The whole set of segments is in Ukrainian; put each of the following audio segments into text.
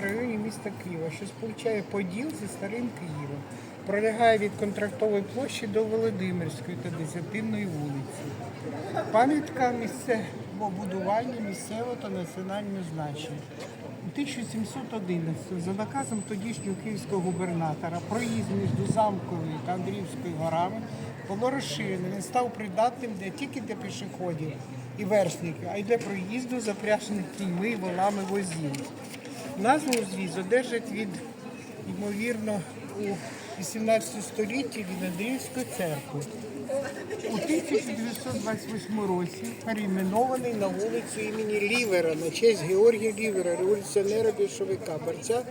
районі міста Києва, що сполучає Поділ зі старим Києвом. Пролягає від контрактової площі до Володимирської та Десятинної вулиці. Пам'ятка місцевого будування місцевого та національного значення. У 1711 за наказом тодішнього київського губернатора проїзд між Замковою та Андріївською горами було розширено. Він став придатним не тільки для пішоходів і вершників, а й для проїзду запряжених кіньми і волами возів. Назву узвіз одержать від, ймовірно, у 18 столітті від Андріївської церкви. У 1928 році перейменований на вулицю імені Лівера на честь Георгія Лівера, революціонера більшовика, борця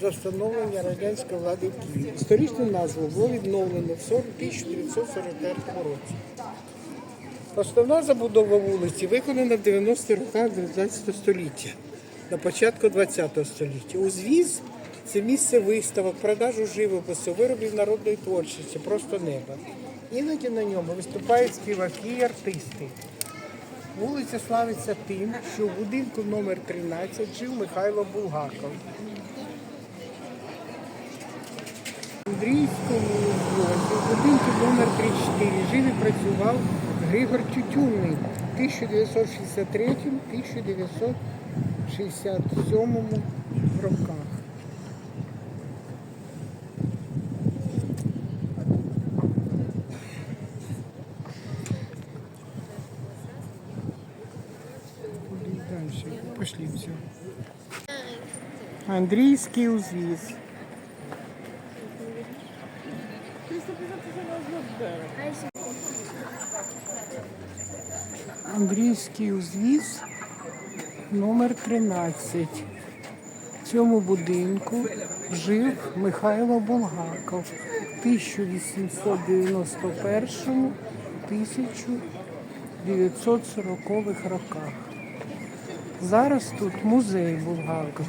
за встановлення радянської влади в Києві. Історичну назву було відновлено в 40 1945 році. Основна забудова вулиці виконана в 90-х роках 19 століття, на початку ХХ століття. Узвіз це місце виставок, продажу живопису, виробів народної творчості, просто небо. Іноді на ньому виступають співаки і артисти. Вулиця славиться тим, що в будинку номер 13 жив Михайло Булгаков. В Андрійському блоці в будинку номер 34 жив і працював Григор Тютюнний 1963-1990 67 роках. Пошли все. Андрійський узвіз. Андрійський узвіз. Номер 13. В цьому будинку жив Михайло Булгаков в 1891-1940 роках. Зараз тут музей Булгакова.